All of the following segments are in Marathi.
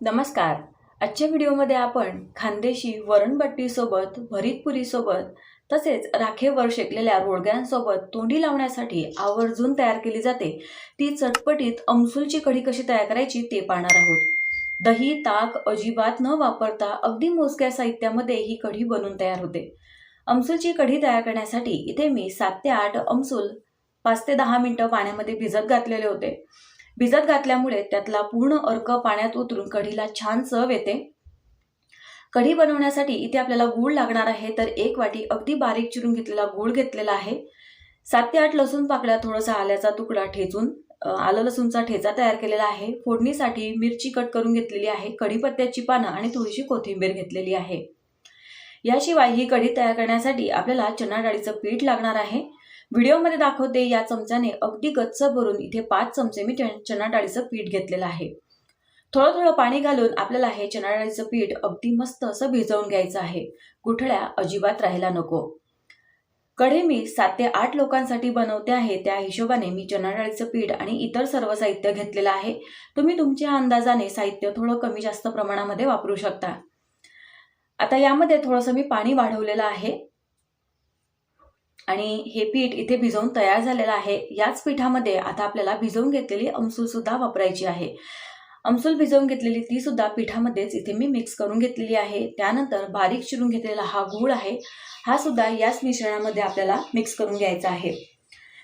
नमस्कार. आजच्या व्हिडिओमध्ये आपण खानदेशी वरणबट्टीसोबत भरीतपुरीसोबत तसेच राखेवर शेकलेल्या रोडग्यांसोबत तोंडी लावण्यासाठी आवर्जून तयार केली जाते. ती चटपटीत अमसूलची कढी कशी तयार करायची ते पाहणार आहोत. दही ताक अजिबात न वापरता अगदी मोजक्या साहित्यामध्ये ही कढी बनून तयार होते. अमसूलची कढी तयार करण्यासाठी इथे मी सात ते आठ अमसूल पाच ते दहा मिनटं पाण्यामध्ये भिजत घातलेले होते. भिजत घातल्यामुळे त्यातला पूर्ण अर्क पाण्यात उतरून कढीला छान चव येते. कढी बनवण्यासाठी इथे आपल्याला गूळ लागणार आहे तर एक वाटी अगदी बारीक चिरून घेतलेला गूळ घेतलेला आहे. सात ते आठ लसूण पाकळ्या थोडासा आल्याचा तुकडा ठेचून आलं लसूणचा ठेचा तयार केलेला आहे. फोडणीसाठी मिरची कट करून घेतलेली आहे कढीपत्त्याची पानं आणि थोडीशी कोथिंबीर घेतलेली आहे. याशिवाय ही कढी तयार करण्यासाठी आपल्याला चना डाळीचं पीठ लागणार आहे. व्हिडिओमध्ये दाखवते या चमच्याने अगदी गच्च भरून इथे पाच चमचे मी च- डाळीचं पीठ घेतलेलं आहे. थोडं थोडं पाणी घालून आपल्याला हे चना डाळीचं पीठ अगदी मस्त असं भिजवून घ्यायचं आहे. गुठळ्या अजिबात राहायला नको. कढे मी सात ते आठ लोकांसाठी बनवते आहे त्या हिशोबाने मी चणा डाळीचं पीठ आणि इतर सर्व साहित्य घेतलेलं आहे. तुम्ही तुमच्या अंदाजाने साहित्य थोडं कमी जास्त प्रमाणामध्ये वापरू शकता. आता यामध्ये थोडंसं मी पाणी वाढवलेलं आहे. आणि हे पीठ इथे भिजवून तयार झालेलं आहे. याच पिठामध्ये आता आपल्याला भिजवून घेतलेली अमसूलसुद्धा वापरायची आहे. अमसूल भिजवून घेतलेली ती सुद्धा पिठामध्येच इथे मी मिक्स करून घेतलेली आहे. त्यानंतर बारीक चिरून घेतलेला हा गूळ आहे. हा सुद्धा याच मिश्रणामध्ये आपल्याला मिक्स करून घ्यायचा आहे.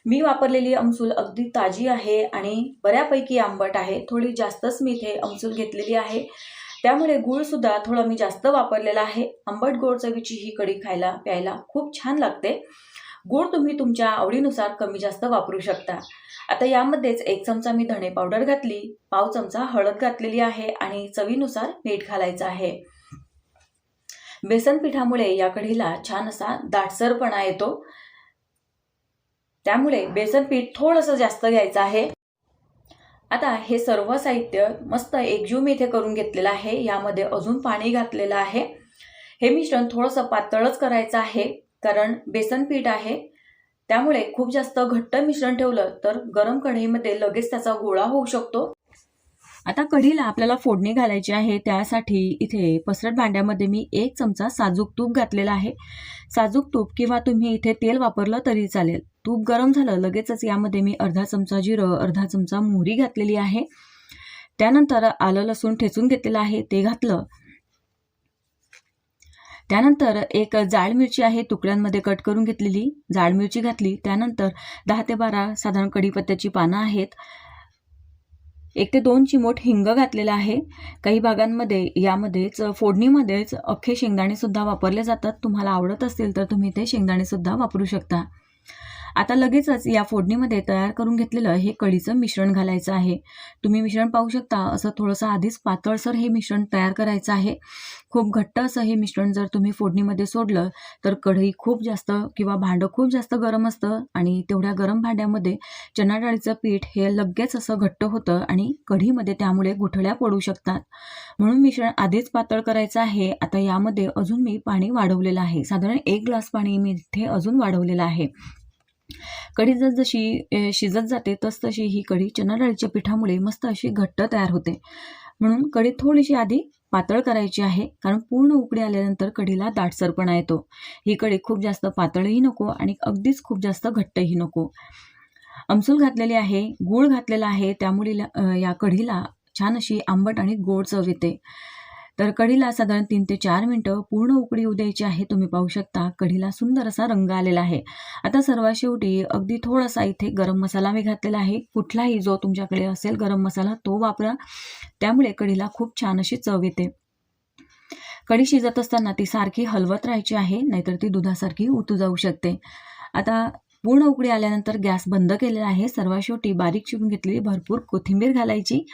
मी वापरलेली अमसूल अगदी ताजी आहे आणि बऱ्यापैकी आंबट आहे. थोडी जास्तच मी इथे अमसूल घेतलेली आहे. त्यामुळे गूळसुद्धा थोडा थोडं मी जास्त वापरलेला आहे. आंबट गोड चवीची ही कढी खायला प्यायला खूप छान लागते. गूळ तुम्ही तुमच्या आवडीनुसार कमी जास्त वापरू शकता. आता यामध्येच एक चमचा मी धणे पावडर घातली पाव चमचा हळद घातलेली आहे आणि चवीनुसार मीठ घालायचं आहे. बेसन पिठामुळे या कढीला छान असा दाटसरपणा येतो. त्यामुळे बेसन पीठ थोडंसं जास्त घ्यायचं आहे. आता हे सर्व साहित्य मस्त एकजीव मी इथे करून घेतलेलं आहे. यामध्ये अजून पाणी घातलेलं आहे. हे मिश्रण थोडंसं पातळच करायचं आहे. कारण बेसन पीठ आहे. त्यामुळे खूप जास्त घट्ट मिश्रण ठेवलं तर गरम कढईमध्ये लगेच त्याचा गोळा होऊ शकतो. आता कढीला आपल्याला फोडणी घालायची आहे. त्यासाठी इथे पसरट भांड्यामध्ये मी एक चमचा साजूक तूप घातलेला आहे. साजूक तूप किंवा तुम्ही इथे तेल वापरलं तरी चालेल. तूप गरम झालं लगेचच यामध्ये मी अर्धा चमचा जिरं अर्धा चमचा मोहरी घातलेली आहे. त्यानंतर आलं लसूण ठेचून घेतलेलं आहे. ते घातलं. त्यानंतर एक जाड मिरची आहे तुकड्यांमध्ये कट करून घेतलेली. जाड मिरची घातली. त्यानंतर दहा ते बारा साधारण कढीपत्त्याची पानं आहेत. एक ते दोन चिमोट हिंग घातलेलं आहे. काही भागांमध्ये यामध्येच फोडणीमध्येच अख्खे शेंगदाणेसुद्धा वापरले जातात. तुम्हाला आवडत असतील तर तुम्ही ते शेंगदाणेसुद्धा वापरू शकता. आता लगेचच या फोडणीमध्ये तयार करून घेतलेलं हे कढीचं मिश्रण घालायचं आहे. तुम्ही मिश्रण पाहू शकता असं थोडंसं आधीच पातळसर हे मिश्रण तयार करायचं आहे. खूप घट्ट असं हे मिश्रण जर तुम्ही फोडणीमध्ये सोडलं तर कढई खूप जास्त किंवा भांडं खूप जास्त गरम असतं आणि तेवढ्या गरम भांड्यामध्ये चणाडाळीचं पीठ हे लगेच असं घट्ट होतं आणि कढीमध्ये त्यामुळे गुठळ्या पडू शकतात. म्हणून मिश्रण आधीच पातळ करायचं आहे. आता यामध्ये अजून मी पाणी वाढवलेलं आहे. साधारण एक ग्लास पाणी मी इथे अजून वाढवलेलं आहे. कढी जसजशी शिजत जाते तसतशी ही कढी चना डाळीच्या पिठामुळे मस्त अशी घट्ट तयार होते. म्हणून कढी थोडीशी आधी पातळ करायची आहे कारण पूर्ण उकडी आल्यानंतर कढीला दाटसरपणा येतो. ही कढी खूप जास्त पातळही नको आणि अगदीच खूप जास्त घट्टही नको. अमसूल घातलेली आहे गूळ घातलेला आहे त्यामुळे या कढीला छान अशी आंबट आणि गोड चव येते. तर कढीला साधारण तीन ते चार मिनटं पूर्ण उकडी येऊ द्यायची आहे. तुम्ही पाहू शकता कढीला सुंदर असा रंग आलेला आहे. आता सर्वात शेवटी अगदी थोडासा इथे गरम मसाला मी घातलेला आहे. कुठलाही जो तुमच्याकडे असेल गरम मसाला तो वापरा. त्यामुळे कढीला खूप छान अशी चव येते. कढी शिजत असताना ती सारखी हलवत राहायची आहे नाहीतर ती दुधासारखी उतू जाऊ शकते. आता पूर्ण उकडी आल्यानंतर गॅस बंद केलेला आहे. सर्वात शेवटी बारीक चिरून घेतलेली भरपूर कोथिंबीर घालायची.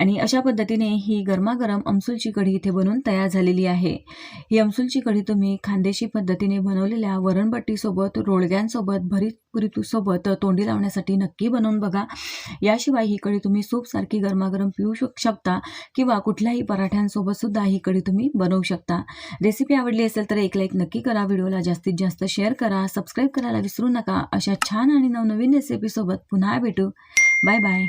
आणि अशा पद्धतीने ही गरमागरम अमसूलची कढी इथे बनवून तयार झालेली आहे. ही अमसूलची कढी तुम्ही खानदेशी पद्धतीने बनवलेल्या वरणबट्टीसोबत रोडग्यांसोबत भरीत पुरीतूसोबत तोंडी लावण्यासाठी नक्की बनवून बघा. याशिवाय ही कढी तुम्ही सूपसारखी गरमागरम पिऊ शक शकता किंवा कुठल्याही पराठ्यांसोबत सुद्धा ही कढी तुम्ही बनवू शकता. रेसिपी आवडली असेल तर एक लाईक नक्की करा. व्हिडिओला जास्तीत जास्त शेअर करा. सबस्क्राईब करायला विसरू नका. अशा छान आणि नवनवीन रेसिपीसोबत पुन्हा भेटू. Bye bye.